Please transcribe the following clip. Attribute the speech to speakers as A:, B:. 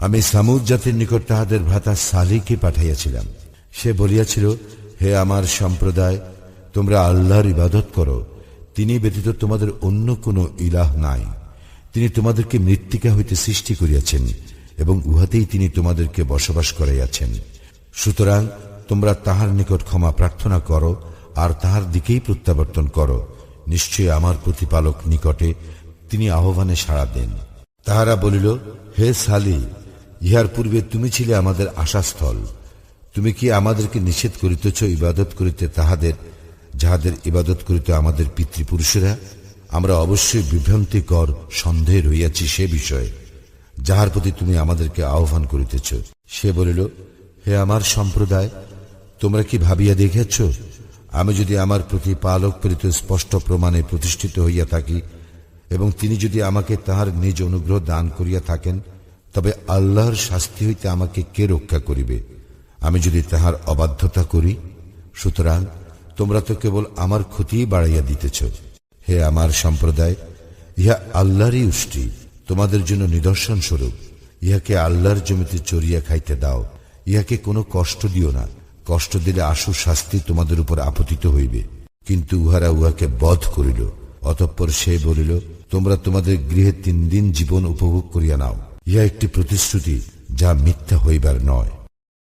A: আমি সামুদ জাতির নিকট তাহাদের ভ্রাতা সালিকে পাঠাইয়াছিলাম। সে বলিয়াছিল, হে আমার সম্প্রদায়, তোমরা আল্লাহর ইবাদত করো। তিনি ব্যতীত তোমাদের অন্য কোনো ইলাহ নাই। তিনি তোমাদেরকে মৃত্তিকা হইতে সৃষ্টি করিয়াছেন এবং উহাতেই তিনি তোমাদেরকে বসবাস করাইয়াছেন। সুতরাং তোমরা তাহার নিকট ক্ষমা প্রার্থনা করো আর তাহার দিকেই প্রত্যাবর্তন করো। নিশ্চয়ই আমার প্রতিপালক নিকটে তিনি আহ্বানে সাড়া দেন। তাহারা বলিল, হে সালি ইহার পূর্বে তুমি ছিলে আমাদের আশাস্থল। তুমি কি আমাদেরকে নিষেধ করিতেছ, ইবাদত করিতে তাহাদের, যাহাদের ইবাদত করিতে আমাদের পিতৃপুরুষেরা? আমরা অবশ্যই বিভ্রান্তিকর সন্দেহে রইয়াছি সে বিষয়ে, যাহার প্রতি তুমি আমাদেরকে আহ্বান করিতেছ। সে বলিল, হে আমার সম্প্রদায়, তোমরা কি ভাবিয়া দেখেছ আমি যদি আমার প্রতি পালক প্রেরিত স্পষ্ট প্রমাণে প্রতিষ্ঠিত হইয়া থাকি, এবং তিনি যদি আমাকে তাহার নিজ অনুগ্রহ দান করিয়া থাকেন তবে আল্লাহর শাস্তি হইতে আমাকে কে রক্ষা করিবে? আমি যদি তাহার অবাধ্যতা করি, সুতরাং তোমরা তো কেবল আমার ক্ষতিই বাড়াইয়া দিতেছ। হে আমার সম্প্রদায়, ইহা আল্লাহরই উষ্টি, তোমাদের জন্য নিদর্শন স্বরূপ ইহাকে আল্লাহর জমিতে চড়িয়া খাইতে দাও। ইহাকে কোনো কষ্ট দিও না। কষ্ট দিলে আশু শাস্তি তোমাদের উপর আপতিত হইবে। কিন্তু উহারা উহাকে বধ করিল। অতঃপর সে বলিল, তোমরা তোমাদের গৃহে তিন দিন জীবন উপভোগ করিয়া নাও। ইহা একটি প্রতিশ্রুতি যা মিথ্যা হইবার নয়।